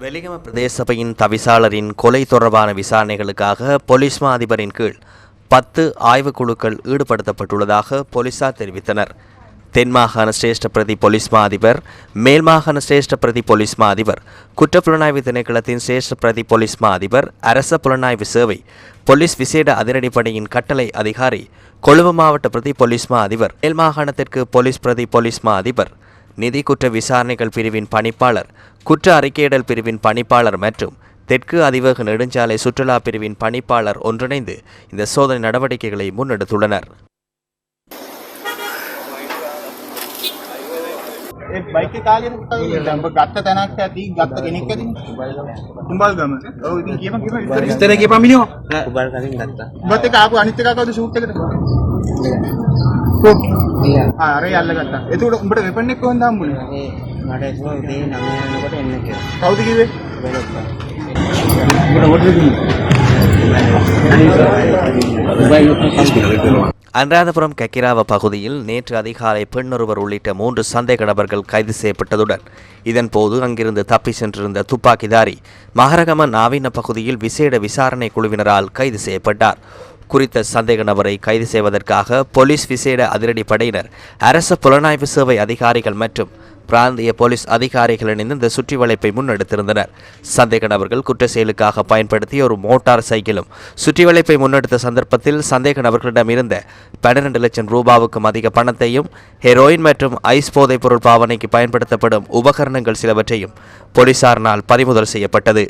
வெலிகம பிரதேச சபையின் தவிசாளரின் கொலை தொடர்பான விசாரணைகளுக்காக பொலிஸ்மா அதிபரின் கீழ் பத்து ஆய்வுக்குழுக்கள் ஈடுபடுத்தப்பட்டுள்ளதாக போலீசார் தெரிவித்தனர். தென் மாகாண சிரேஷ்ட பிரதி பொலிஸ் மா அதிபர் மேல் மாகாண சிரேஷ்ட பிரதி பொலிஸ்மா மா அதிபர் குற்றப்புலனாய்வு திணைக்களத்தின் சிரேஷ்ட பிரதி பொலிஸ்மா அதிபர் அரச புலனாய்வு சேவை பொலிஸ் விசேட அதிரடிப்படையின் கட்டளை அதிகாரி கொழும்பு மாவட்ட பிரதி பொலிஸ்மா அதிபர் மேல்மாகாணத்திற்கு பொலிஸ் பிரதி பொலிஸ்மா அதிபர் நிதி குற்ற விசாரணைகள் பிரிவின் பணிப்பாளர் குற்ற அறிக்கையிடல் பிரிவின் பணிப்பாளர் மற்றும் தெற்கு அதிவேக நெடுஞ்சாலை சுற்றுலா பிரிவின் பணிப்பாளர் ஒன்றிணைந்து இந்த சோதனை நடவடிக்கைகளை முன்னெடுத்துள்ளனர். ඒ බයික කාලෙට දැම්බ ගත්ත තැනක් ඇති ගත්ත කෙනෙක් ඇති? තුම්බල්ගම ඔව් ඉතින් කියපන් කියපන්. විස්තර කියපන් මිනිහෝ. කුබල් කලින් ගත්තා. උඹත් එක්ක ආපු අනිත් එකා කවුද ෂූට් එකට ආ අර යල්ල ගත්තා එතකොට උඹට වෙපන් එක කොහෙන්ද හම්බුනේ? ඒ මට කිව්වා උදේ 9 වෙනකොට එන්න කියලා. කවුද කිව්වේ? බැලුවා. அனுராதபுரம் கக்கிராவ பகுதியில் நேற்று அதிகாலை பெண்ணொருவர் உள்ளிட்ட மூன்று சந்தேக நபர்கள் கைது செய்யப்பட்டதுடன் இதன்போது அங்கிருந்து தப்பி சென்றிருந்த துப்பாக்கிதாரி மகரகம நாவின பகுதியில் விசேட விசாரணை குழுவினரால் கைது செய்யப்பட்டார். குறித்த சந்தேக நபரை கைது செய்வதற்காக போலீஸ் விசேட அதிரடிப்படையினர் அரச புலனாய்வு சேவை அதிகாரிகள் மற்றும் பிராந்திய போலீஸ் அதிகாரிகள் இணைந்து இந்த சுற்றி வளைப்பை முன்னெடுத்திருந்தனர். சந்தேக நபர்கள் குற்ற செயலுக்காக பயன்படுத்திய ஒரு மோட்டார் சைக்கிளும் சுற்றி வளைப்பை முன்னெடுத்த சந்தர்ப்பத்தில் சந்தேக நபர்களிடம் இருந்த பன்னிரண்டு லட்சம் ரூபாவுக்கும் அதிக பணத்தையும் ஹெரோயின் மற்றும் ஐஸ் போதைப் பொருள் பாவனைக்கு பயன்படுத்தப்படும் உபகரணங்கள் சிலவற்றையும் போலீசாரினால் பறிமுதல் செய்யப்பட்டது.